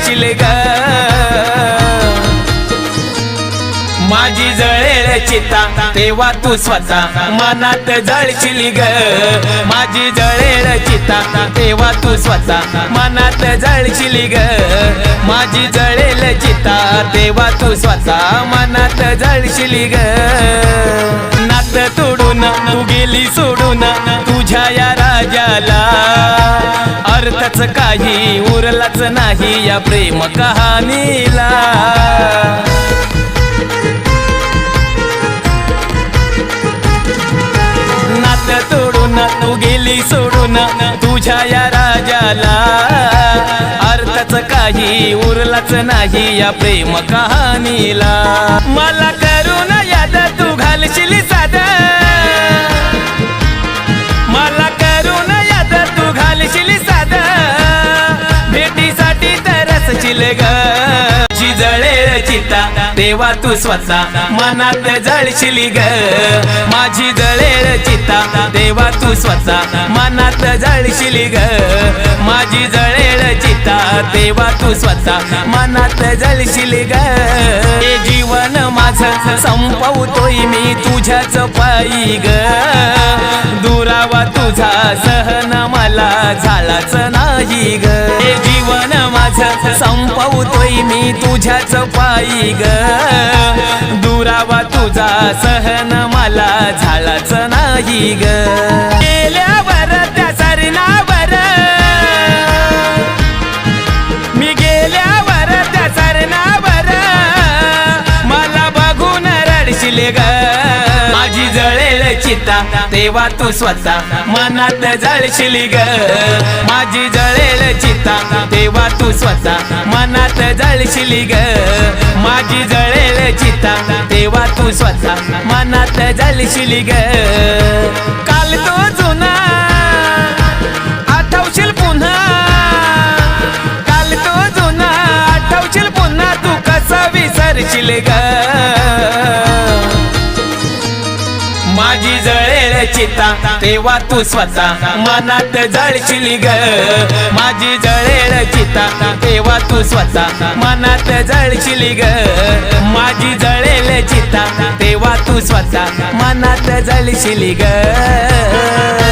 जळशील ग. माझी जळेल चिता तेव्हा तू स्वतः मनात जळशील ग. माझी जळेल चिता तेव्हा तू स्वतः मनात जळशील ग. माझी जळेल चिता तेव्हा तू स्वतः मनात जळशील ग. नात तोडून तू गेली सोडून तुझ्या अर्थच काही उरलाच नाही या प्रेम कहाणीला. नात तोडून तू गेली सोडून तुझ्या या राजाला. अर्थच काही उरलाच नाही या प्रेम कहाणीला. मला तरसशील ग. जी जळेल चिता तेव्हा तू स्वतः मनात जळशिली ग. माझी जळेल चिता तेव्हा तू स्वतः मनात जळशिली ग. माझी जळेल चिता तेव्हा तू स्वतः मनात जळशिली ग. हे जीवन माझं संपवतोय मी तुझ्याच पायी ग. दुरावा तुझा सहन मला झालाच नाही ग. जीवन माझं संपवतोय मी तुझ्याच पायी ग. दुरावा तुझा सहन मला झालाच नाही ग. गेल्यावर त्या सरणावर मी गेल्यावर त्या सरणावर मला बघून रडशील ग. माझी जळ चिता तेव्हा तू स्वतः मनात जळशील ग. माझी जळेल चिता तेव्हा तू स्वतः मनात जळशील ग. माझी जळेल चिता तेव्हा तू स्वतः मनात जळशील ग. काल तो जुना आठवशील पुन्हा. काल तो जुना आठवशील पुन्हा तू कसा विसरशील ग? चिता तेव्हा तू स्वतः मनात जळशील ग. माझी जळेल चिता तेव्हा तू स्वतः मनात जळशील ग. माझी जळेल चिता तेव्हा तू स्वतः मनात जळशील ग.